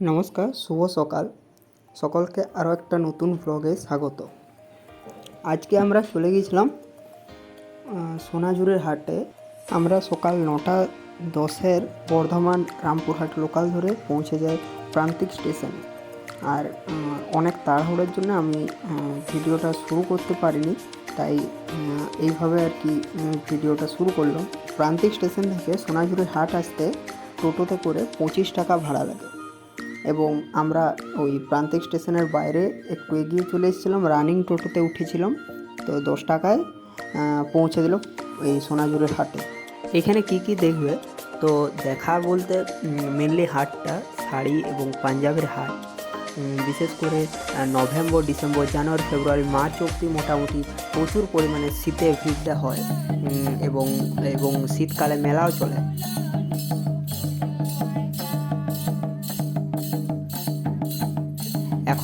নমস্কার শুভ সকাল। সকলকে আরও একটা নতুন ব্লগে স্বাগত। আজকে আমরা চলে গিয়েছিলাম আহ, সোনাঝুরের হাটে। আমরা সকাল নটা দশের বর্ধমান রামপুরহাট লোকাল ধরে পৌঁছে যাই প্রান্তিক স্টেশনে আর অনেক তাড়াহুড়োর জন্য আমি ভিডিওটা শুরু করতে পারিনি তাই এইভাবে আর কি ভিডিওটা শুরু করলাম। প্রান্তিক স্টেশন থেকে সোনাঝুরের হাট আসতে টোটোতে করে পঁচিশ টাকা ভাড়া লাগে। এবং আমরা ওই প্রান্তিক স্টেশনের বাইরে একটু এগিয়ে চলে এসেছিলাম, রানিং টোটোতে উঠেছিলাম। তো দশ টাকায় পৌঁছে দিল এই সোনাঝুরের হাটে। এখানে কি কি দেখবে? তো দেখা বলতে মেনলি হাটটা, শাড়ি এবং পাঞ্জাবের হাট। বিশেষ করে নভেম্বর, ডিসেম্বর, জানুয়ারি, ফেব্রুয়ারি, মার্চ অবধি মোটামুটি প্রচুর পরিমাণে শীতে ভিড়টা হয়। এবং এবং শীতকালে মেলাও চলে।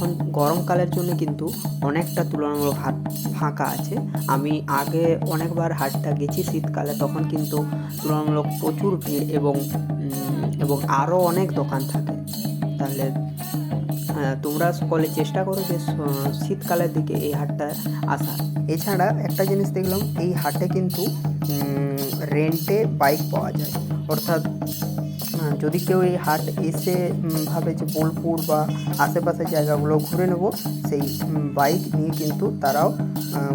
এখন গরমকালের জন্য কিন্তু অনেকটা তুলনামূলক হাট ফাঁকা আছে। আমি আগে অনেকবার হাটটা গেছি শীতকালে, তখন কিন্তু তুলনামূলক প্রচুর ভিড় এবং এবং আরও অনেক দোকান থাকে। তাহলে তোমরা সকলে চেষ্টা করো যে শীতকালের দিকে এই হাটটা আসা। এছাড়া একটা জিনিস দেখলাম, এই হাটে কিন্তু রেন্টে বাইক পাওয়া যায়। অর্থাৎ যদি কেউ এই হাট এসে ভাবে যে বোলপুর বা আশেপাশের জায়গাগুলো ঘুরে নেব, সেই বাইক নিয়ে কিন্তু তারাও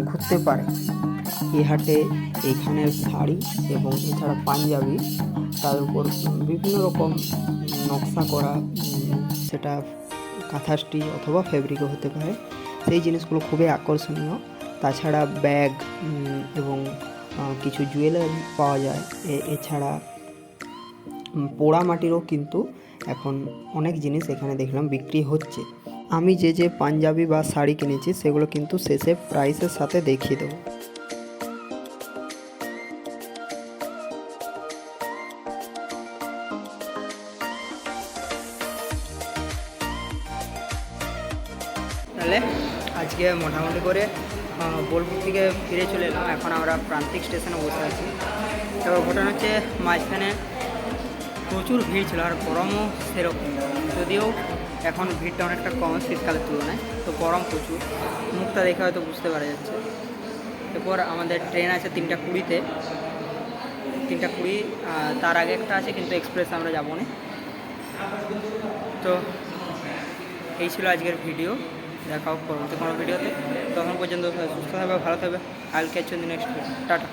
ঘুরতে পারে। এই হাটে এখানের শাড়ি এবং এছাড়া পাঞ্জাবি, তার উপর বিভিন্ন রকম নকশা করা সেটা কাঁথা স্টিচ অথবা ফেব্রিকও হতে পারে। সেই জিনিসগুলো খুবই আকর্ষণীয়। তাছাড়া ব্যাগ এবং কিছু জুয়েলারি পাওয়া যায়। এছাড়া পোড়া মাটিরও কিন্তু এখন অনেক জিনিস এখানে দেখলাম বিক্রি হচ্ছে। আমি যে যে পাঞ্জাবি বা শাড়ি কিনেছি, সেগুলো কিন্তু শেষে প্রাইসের সাথে দেখিয়ে দেবো। তাহলে আজকে মোটামুটি করে বোলপুর থেকে ফিরে চলে এলাম। এখন আমরা প্রান্তিক স্টেশনে বসে আছি। এবার ঘটনা হচ্ছে মাঝখানে প্রচুর ভিড় ছিল আর গরমও সেরকম। যদিও এখন ভিড়টা অনেকটা কম শীতকালের তুলনায়, তো গরম প্রচুর। মুখটা দেখে হয়তো বুঝতে পারা যাচ্ছে। এরপর আমাদের ট্রেন আছে তিনটা কুড়িতে। তিনটা কুড়ি তার আগে একটা আছে, কিন্তু এক্সপ্রেস আমরা যাব না। তো এই ছিল আজকের ভিডিও। দেখা হোক পরবর্তী কোনো ভিডিওতে। তখন পর্যন্ত সুস্থ থাকবে, ভালো থাকবে। I'll catch next tata.